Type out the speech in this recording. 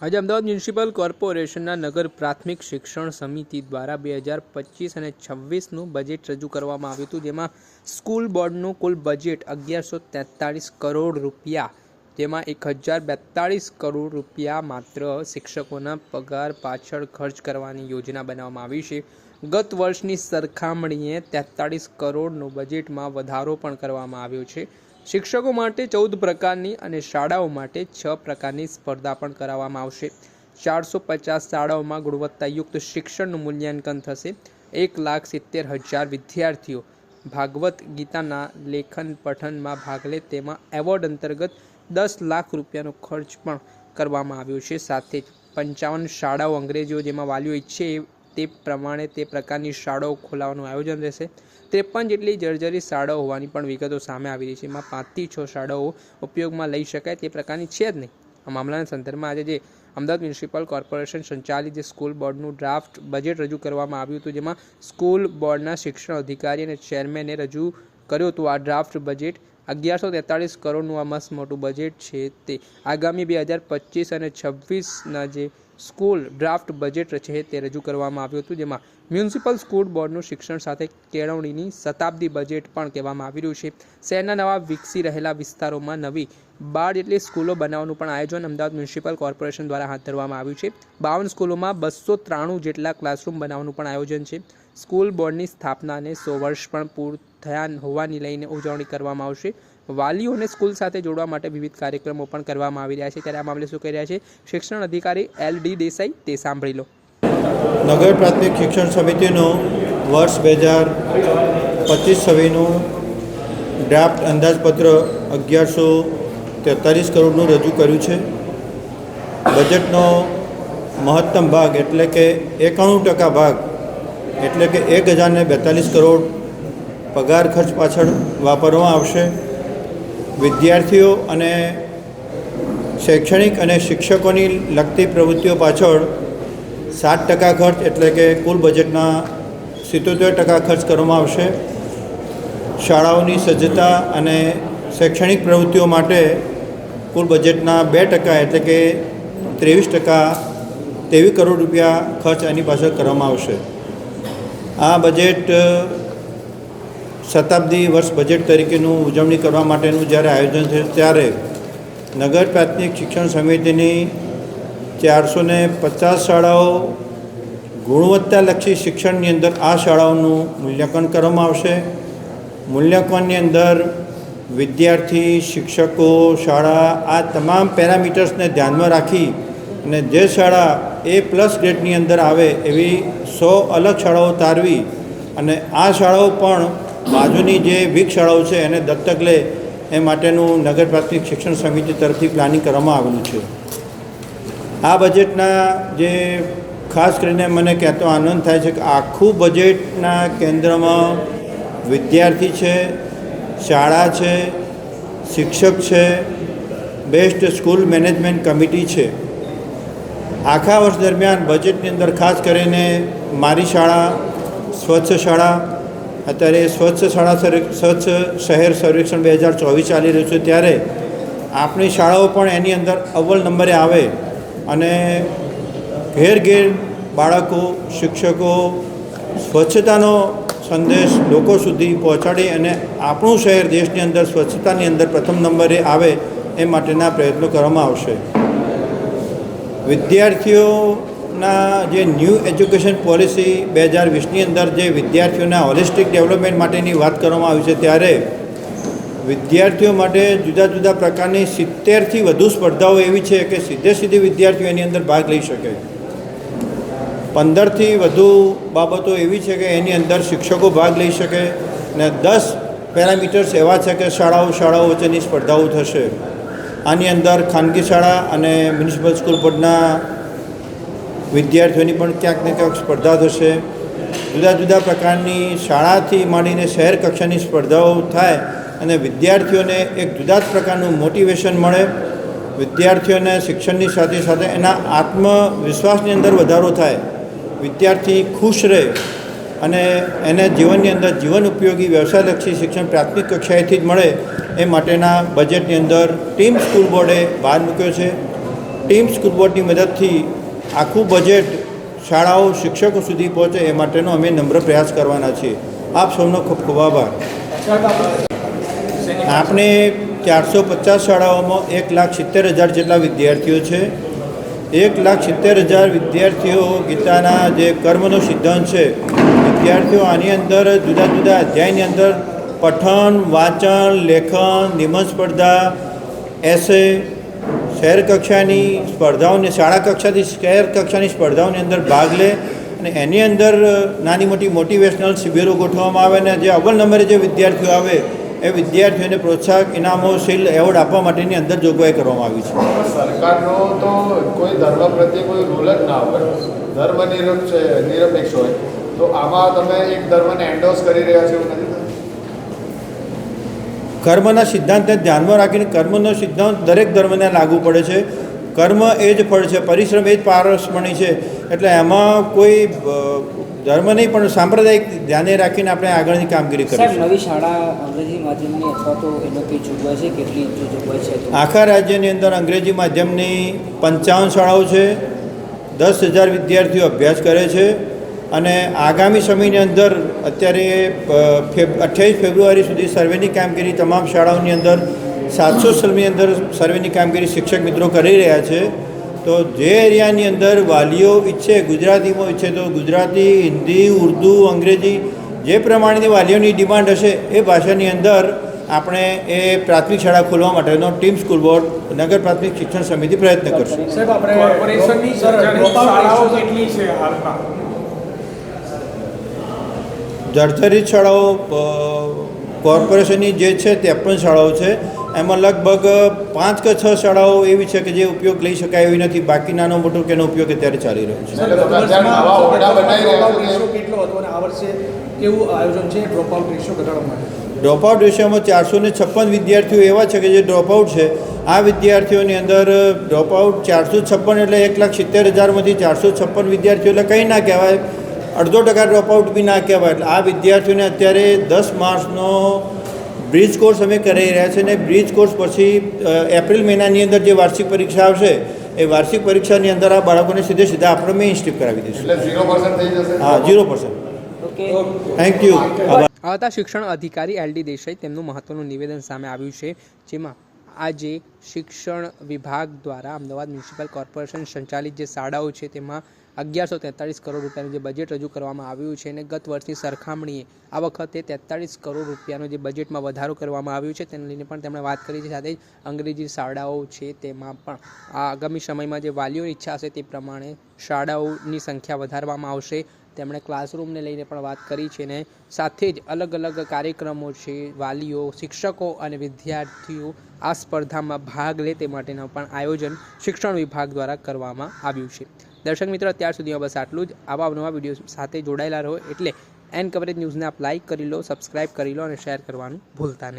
આજે અમદાવાદ મ્યુનિસિપલ કોર્પોરેશનના નગર પ્રાથમિક શિક્ષણ સમિતિ દ્વારા બે હજાર પચીસ અને છવ્વીસનું બજેટ રજૂ કરવામાં આવ્યું હતું. જેમાં સ્કૂલ બોર્ડનું કુલ બજેટ અગિયારસો તેતાળીસ કરોડ રૂપિયા, જેમાં એક હજાર બેતાળીસ કરોડ રૂપિયા માત્ર શિક્ષકોના પગાર પાછળ ખર્ચ કરવાની યોજના બનાવવામાં આવી છે. ગત વર્ષની સરખામણીએ તેતાળીસ કરોડનો બજેટમાં વધારો પણ કરવામાં આવ્યો છે. શિક્ષકો માટે ચૌદ પ્રકારની અને શાળાઓ માટે છ પ્રકારની સ્પર્ધા પણ કરાવવામાં આવશે. ચારસો પચાસ શાળાઓમાં ગુણવત્તાયુક્ત શિક્ષણનું મૂલ્યાંકન થશે. એક લાખ સિત્તેર હજાર વિદ્યાર્થીઓ ભાગવત ગીતાના લેખન પઠનમાં ભાગ લે તેમાં એવોર્ડ અંતર્ગત દસ લાખ રૂપિયાનો ખર્ચ પણ કરવામાં આવ્યો છે. સાથે જ પંચાવન શાળાઓ અંગ્રેજીઓ જેમાં વાલીઓ ઈચ્છે તે પ્રમાણે તે પ્રકારની શાળાઓ ખોલાવવાનું આયોજન રહેશે. ત્રેપન જેટલી જર્જરી શાળાઓ હોવાની પણ વિગતો સામે આવી રહી છે. એમાં પાંચથી છ શાળાઓ ઉપયોગમાં લઈ શકાય તે પ્રકારની છે જ નહીં. આ મામલાના સંદર્ભમાં આજે જે અમદાવાદ મ્યુનિસિપલ કોર્પોરેશન સંચાલિત જે સ્કૂલ બોર્ડનું ડ્રાફ્ટ બજેટ રજૂ કરવામાં આવ્યું હતું, જેમાં સ્કૂલ બોર્ડના શિક્ષણ અધિકારી અને ચેરમેને રજૂ કર્યું હતું આ ડ્રાફ્ટ બજેટ. અગિયારસો તેતાળીસ કરોડનું આ મસ્ત મોટું બજેટ છે તે. આગામી બે હજાર પચીસ અને છવ્વીસના જે સ્કૂલ ડ્રાફ્ટ બજેટ છે તે રજૂ કરવામાં આવ્યું હતું, જેમાં મ્યુનિસિપલ સ્કૂલ બોર્ડનું શિક્ષણ સાથે કેળવણીની શતાબ્દી બજેટ પણ કહેવામાં આવી રહ્યું છે. શહેરના નવા વિકસી રહેલા વિસ્તારોમાં નવી બાર જેટલી સ્કૂલો બનાવવાનું પણ આયોજન અમદાવાદ મ્યુનિસિપલ કોર્પોરેશન દ્વારા હાથ ધરવામાં આવ્યું છે. બાવન સ્કૂલોમાં બસો ત્રાણું જેટલા ક્લાસરૂમ બનાવવાનું પણ આયોજન છે. સ્કૂલ બોર્ડની સ્થાપનાને સો વર્ષ પણ પૂર થયા હોવાની લઈને ઉજવણી કરવામાં આવશે. વાલીઓને સ્કૂલ સાથે જોડવા માટે વિવિધ કાર્યક્રમો પણ કરવામાં આવી રહ્યા છે. ત્યારે આ મામલે શું કહી રહ્યા છે? શિક્ષણ અધિકારી એલ ડી દેસાઈ, તે સાંભળી લો. નગર પ્રાથમિક શિક્ષણ સમિતિનું વર્ષ બે હજાર પચીસ છવ્વીસનું ડ્રાફ્ટ અંદાજપત્ર અગિયારસો તેતાલીસ કરોડનું રજૂ કર્યું છે. બજેટનો મહત્તમ ભાગ એટલે કે એકાણું ટકા ભાગ એટલે કે એક હજારને બેતાલીસ કરોડ પગાર ખર્ચ પાછળ વાપરવામાં આવશે. વિદ્યાર્થીઓ અને શૈક્ષણિક અને શિક્ષકોની લગતી પ્રવૃત્તિઓ પાછળ સાત ટકા ખર્ચ એટલે કે કુલ બજેટના સિત્તોતેર ટકા ખર્ચ કરવામાં આવશે. શાળાઓની સજ્જતા અને શૈક્ષણિક પ્રવૃત્તિઓ માટે કુલ બજેટના બે ટકા એટલે કે ત્રેવીસ ટકા, ત્રેવીસ કરોડ રૂપિયા ખર્ચ એની પાછળ કરવામાં આવશે. આ બજેટ શતાબ્દી વર્ષ બજેટ તરીકેનું ઉજવણી કરવા માટેનું જ્યારે આયોજન થયું ત્યારે નગર પ્રાથમિક શિક્ષણ સમિતિની ચારસો ને પચાસ શાળાઓ ગુણવત્તાલક્ષી શિક્ષણની અંદર આ શાળાઓનું મૂલ્યાંકન કરવામાં આવશે. મૂલ્યાંકનની અંદર વિદ્યાર્થી, શિક્ષકો, શાળા આ તમામ પેરામીટર્સને ધ્યાનમાં રાખી અને જે શાળા એ પ્લસ ગ્રેડની અંદર આવે એવી સો અલગ શાળાઓ તારવી અને આ શાળાઓ પણ બાજુની જે વીક શાળાઓ છે એને દત્તક લે એ માટેનું નગર પ્રાથમિક શિક્ષણ સમિતિ તરફથી પ્લાનિંગ કરવામાં આવેલું છે. આ બજેટના જે ખાસ કરીને મને કહેતો આનંદ થાય છે કે આખું બજેટના કેન્દ્રમાં વિદ્યાર્થી છે, શાળા છે, શિક્ષક છે, બેસ્ટ સ્કૂલ મેનેજમેન્ટ કમિટી છે. આખા વર્ષ દરમિયાન બજેટની અંદર ખાસ કરીને મારી શાળા, સ્વચ્છ શાળા અત્યારે સ્વચ્છ શાળા સ્વચ્છ શહેર સર્વેક્ષણ બે હજાર ચોવીસ ચાલી રહ્યું છે. ત્યારે આપણી શાળાઓ પણ એની અંદર અવ્વલ નંબરે આવે અને ઘેર ઘેર બાળકો, શિક્ષકો સ્વચ્છતાનો સંદેશ લોકો સુધી પહોંચાડી અને આપણું શહેર દેશની અંદર, સ્વચ્છતાની અંદર પ્રથમ નંબરે આવે એ માટેના પ્રયત્નો કરવામાં આવશે. વિદ્યાર્થીઓના જે ન્યૂ એજ્યુકેશન પોલિસી બે હજાર વીસની અંદર જે વિદ્યાર્થીઓના હોલિસ્ટિક ડેવલપમેન્ટ માટેની વાત કરવામાં આવી છે, ત્યારે વિદ્યાર્થીઓ માટે જુદા જુદા પ્રકારની સિત્તેરથી વધુ સ્પર્ધાઓ એવી છે કે સીધે સીધી વિદ્યાર્થીઓ એની અંદર ભાગ લઈ શકે. પંદરથી વધુ બાબતો એવી છે કે એની અંદર શિક્ષકો ભાગ લઈ શકે ને દસ પેરામીટર્સ એવા છે કે શાળાઓ શાળાઓ વચ્ચેની સ્પર્ધાઓ થશે. આની અંદર ખાનગી શાળા અને મ્યુનિસિપલ સ્કૂલ બોર્ડના વિદ્યાર્થીઓની પણ ક્યાંક ને ક્યાંક સ્પર્ધા થશે. જુદા જુદા પ્રકારની શાળાથી માંડીને શહેર કક્ષાની સ્પર્ધાઓ થાય અને વિદ્યાર્થીઓને એક જુદા જ પ્રકારનું મોટિવેશન મળે. વિદ્યાર્થીઓને શિક્ષણની સાથે સાથે એના આત્મવિશ્વાસની અંદર વધારો થાય. વિદ્યાર્થી ખુશ રહે અને એને જીવનની અંદર જીવન ઉપયોગી, વ્યવસાયલક્ષી શિક્ષણ પ્રાથમિક કક્ષાએથી જ મળે એ માટેના બજેટની અંદર ટીમ સ્કૂલ બોર્ડે ભાર મૂક્યો છે. ટીમ સ્કૂલ બોર્ડની મદદથી આખું બજેટ શાળાઓ શિક્ષકો સુધી પહોંચે એ માટેનો અમે નમ્ર પ્રયાસ કરવાના છીએ. આપ સૌનો ખૂબ ખૂબ આભાર. આપણે ચારસો પચાસ શાળાઓમાં એક લાખ સિત્તેર હજાર જેટલા વિદ્યાર્થીઓ છે. એક લાખ સિત્તેર હજાર વિદ્યાર્થીઓ ગીતાના જે કર્મનો સિદ્ધાંત છે, વિદ્યાર્થીઓ આની અંદર જુદા જુદા અધ્યાયની અંદર પઠન, વાંચન, લેખન નિબંધ સ્પર્ધા, એસે શહેર કક્ષાની સ્પર્ધાઓની શાળા કક્ષાથી શહેર કક્ષાની સ્પર્ધાઓની અંદર ભાગ લે અને એની અંદર નાની મોટી મોટિવેશનલ શિબિરો ગોઠવવામાં આવે અને જે અવ્વલ નંબરે જે વિદ્યાર્થીઓ આવે, એ વિદ્યાર્થીઓને પ્રોત્સાહક ઇનામો, શીલ, એવોર્ડ આપવા માટેની અંદર જોગવાઈ કરવામાં આવી છે. સરકારનો તો કોઈ ધર્મ પ્રત્યે કોઈ રૂલ જ ના હોય. ધર્મ નિરપેક્ષ નિરપેક્ષ હોય. તો આમાં તમે એક ધર્મને એન્ડોસ કરી રહ્યા છો નથી કર્મના સિદ્ધાંતને ધ્યાનમાં રાખીને કર્મનો સિદ્ધાંત દરેક ધર્મને લાગુ પડે છે. કર્મ એ જ ફળ છે પરિશ્રમ એ જ પારસમણી છે. એટલે એમાં કોઈ ધર્મ નહીં પણ સાંપ્રદાયિક ધ્યાને રાખીને આપણે આગળની કામગીરી કરીશું. નવી શાળા અંગ્રેજી માધ્યમની અથવા તો એનો કંઈ જોગવાઈ છે? કેટલી જોગવાઈ છે આખા રાજ્યની અંદર અંગ્રેજી માધ્યમની પંચાવન શાળાઓ છે. દસ હજાર વિદ્યાર્થીઓ અભ્યાસ કરે છે. અને આગામી સમયની અંદર અત્યારે અઠ્યાવીસ ફેબ્રુઆરી સુધી સર્વેની કામગીરી તમામ શાળાઓની અંદર સાતસો સ્થળની અંદર સર્વેની કામગીરી શિક્ષક મિત્રો કરી રહ્યા છે. તો જે એરિયાની અંદર વાલીઓ ઈચ્છે ગુજરાતીમાં ઈચ્છે તો ગુજરાતી હિન્દી ઉર્દુ અંગ્રેજી જે પ્રમાણેની વાલીઓની ડિમાન્ડ હશે એ ભાષાની અંદર આપણે એ પ્રાથમિક શાળા ખોલવા માટેનો ટીમ સ્કૂલ બોર્ડ નગર પ્રાથમિક શિક્ષણ સમિતિ પ્રયત્ન કરશે. સાહેબ આપણે કોર્પોરેશનની શાળાઓ કેટલી છે હાલમાં? જર્જરિત શાળાઓ કોર્પોરેશનની જે છે ત્રેપન શાળાઓ છે. એમાં લગભગ પાંચ કે છ શાળાઓ એવી છે કે જે ઉપયોગ લઈ શકાય એવી નથી. બાકી નાનો મોટો કે એનો ઉપયોગ અત્યારે ચાલી રહ્યો છે. એટલે તમે અત્યારે નવા ઓરડા બનાવી રહ્યા છો કે- રેશિયો કેટલો હતો અને આ વર્ષે કેવું આયોજન છે? ડ્રોપ આઉટ રેશિયો ઘટાડવા માટે. ડ્રોપઆઉટ રેશિયોમાં ચારસો ને છપ્પન વિદ્યાર્થીઓ એવા છે કે જે ડ્રોપઆઉટ છે. આ વિદ્યાર્થીઓની અંદર ડ્રોપઆઉટ ચારસો છપ્પન એટલે એક લાખ સિત્તેર હજારમાંથી ચારસો છપ્પન વિદ્યાર્થીઓ એટલે કંઈ ના કહેવાય. અડધો ટકા ડ્રોપઆઉટ બી ના કહેવાય. એટલે આ વિદ્યાર્થીઓને અત્યારે દસ માર્ચનો બ્રિજ કોર્સ અમે કરી રહ્યા છીએ અને બ્રિજ કોર્સ પછી એપ્રિલ મહિનાની અંદર જે વાર્ષિક પરીક્ષા આવશે એ વાર્ષિક પરીક્ષાની અંદર આ બાળકોને સીધે સીધા આપણે મેઇન સ્ટ્રીપ કરાવી દઈશું. એટલે ઝીરો પર્સન્ટ થઈ જશે? હા zero percent okay. Thank you આવતા શિક્ષણ અધિકારી એલ ડી દેસાઈ તેમનું મહત્વનું નિવેદન સામે આવ્યું છે જેમાં આજે શિક્ષણ વિભાગ દ્વારા અમદાવાદ મ્યુનિસિપલ કોર્પોરેશન સંચાલિત જે શાળાઓ છે તેમાં અગિયારસો તેતાળીસ કરોડ રૂપિયાનું જે બજેટ રજૂ કરવામાં આવ્યું છે અને ગત વર્ષની સરખામણીએ આ વખતે તેતાળીસ કરોડ રૂપિયાનો જે બજેટમાં વધારો કરવામાં આવ્યો છે, તેને લઈને પણ તેમણે વાત કરી છે. સાથે જ અંગ્રેજી શાળાઓ છે તેમાં પણ આ આગામી સમયમાં જે વાલીઓની ઈચ્છા હશે તે પ્રમાણે શાળાઓની સંખ્યા વધારવામાં આવશે. તેમણે ક્લાસરૂમને લઈને પણ વાત કરી છે ને સાથે જ અલગ અલગ કાર્યક્રમો છે, વાલીઓ, શિક્ષકો અને વિદ્યાર્થીઓ આ સ્પર્ધામાં ભાગ લે તે માટેનું પણ આયોજન શિક્ષણ વિભાગ દ્વારા કરવામાં આવ્યું છે. દર્શક મિત્રો, અત્યાર સુધીમાં બસ આટલું જ. આવા નવા વીડિયો સાથે જોડાયેલા રહો એટલે એન કવરેજ ન્યૂઝને આપ લાઇક કરી લો સબસ્ક્રાઇબ કરી લો અને શેર કરવાનું ભૂલતા નહીં.